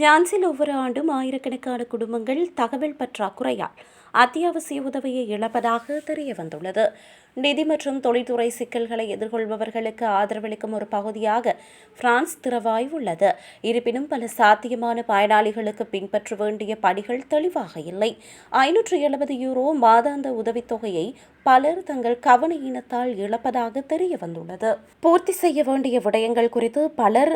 பிரான்சில் ஒவ்வொரு ஆண்டும் ஆயிரக்கணக்கான குடும்பங்கள் தகவல் பற்றாக்குறையால் அத்தியாவசிய உதவியை இழப்பதாக தெரிய வந்துள்ளது நிதி மற்றும் தொழில்துறை சிக்கல்களை எதிர்கொள்பவர்களுக்கு ஆதரவளிக்கும் ஒரு பகுதியாக பிரான்ஸ் திறவாய் உள்ளது. இருப்பினும் பல சாத்தியமான பயனாளிகளுக்கு பின்பற்ற வேண்டிய படிகள் தெளிவாக இல்லை. ஐநூற்று எழுபது யூரோ மாதாந்த உதவித்தொகையை பலர் தங்கள் கவனையினத்தால் இழப்பதாக தெரிய வந்துள்ளது பூர்த்தி செய்ய வேண்டிய விடயங்கள் குறித்து பலர்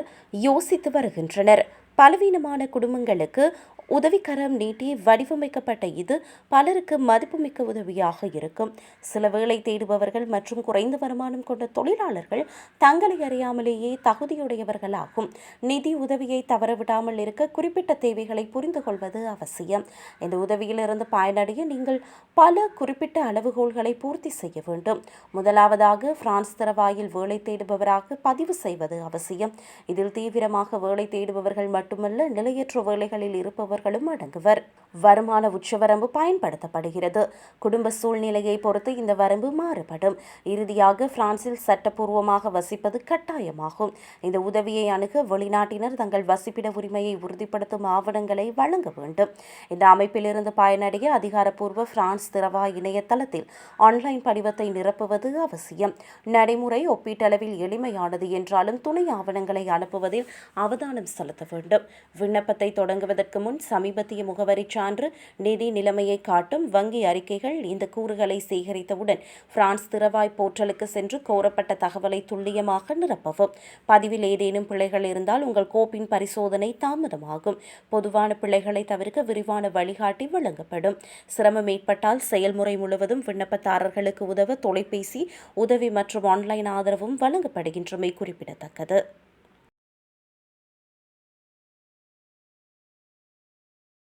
யோசித்து வருகின்றனர். பலவீனமான குடும்பங்களுக்கு உதவிக்கரம் நீட்டி வடிவமைக்கப்பட்ட இது பலருக்கு மதிப்புமிக்க உதவியாக இருக்கும். சில வேலை தேடுபவர்கள் மற்றும் குறைந்த வருமானம் கொண்ட தொழிலாளர்கள் தங்களை அறியாமலேயே தகுதியுடையவர்களாகும். நிதி உதவியை தவறவிடாமல் இருக்க குறிப்பிட்ட தேவைகளை புரிந்து கொள்வது அவசியம். இந்த உதவியிலிருந்து பயனடைய நீங்கள் பல குறிப்பிட்ட அளவுகோல்களை பூர்த்தி செய்ய வேண்டும். முதலாவதாக பிரான்ஸ் தரவாயில் வேலை தேடுபவராக பதிவு செய்வது அவசியம். இதில் தீவிரமாக வேலை தேடுபவர்கள் மட்டுமல்ல நிலையற்ற வேலைகளில் இருப்பவர் இருப்பவர்களும் அடங்குவர். வருமான உச்சவரம்பு பயன்படுத்தப்படுகிறது. குடும்ப சூழ்நிலையை பொறுத்து இந்த வரம்பு மாறுபடும். இறுதியாக பிரான்சில் சட்டப்பூர்வமாக வசிப்பது கட்டாயமாகும். இந்த உதவியை அணுக வெளிநாட்டினர் தங்கள் வசிப்பிட உரிமையை உறுதிப்படுத்தும் ஆவணங்களை வழங்க வேண்டும். இந்த அமைப்பிலிருந்து பயனடைய அதிகாரப்பூர்வ பிரான்ஸ் திரவா இணையதளத்தில் ஆன்லைன் படிவத்தை நிரப்புவது அவசியம். நடைமுறை ஒப்பீட்டளவில் எளிமையானது என்றாலும் துணை ஆவணங்களை அனுப்புவதில் அவதானம் செலுத்த வேண்டும். விண்ணப்பத்தை தொடங்குவதற்கு முன் சமீபத்திய முகவரி சான்று நிதி நிலைமையை காட்டும் வங்கி அறிக்கைகள் இந்த கூறுகளை சேகரித்தவுடன் பிரான்ஸ் திறவாய் போர்ட்டலுக்கு சென்று கோரப்பட்ட தகவலை துல்லியமாக நிரப்பவும். பதிவில் ஏதேனும் பிழைகள் இருந்தால் உங்கள் கோப்பின் பரிசோதனை தாமதமாகும். பொதுவான பிழைகளை தவிர்க்க விரிவான வழிகாட்டி வழங்கப்படும். சிரமம் ஏற்பட்டால் செயல்முறை முழுவதும் விண்ணப்பதாரர்களுக்கு உதவ தொலைபேசி உதவி மற்றும் ஆன்லைன் ஆதரவும் வழங்கப்படுகின்றமை குறிப்பிடத்தக்கது.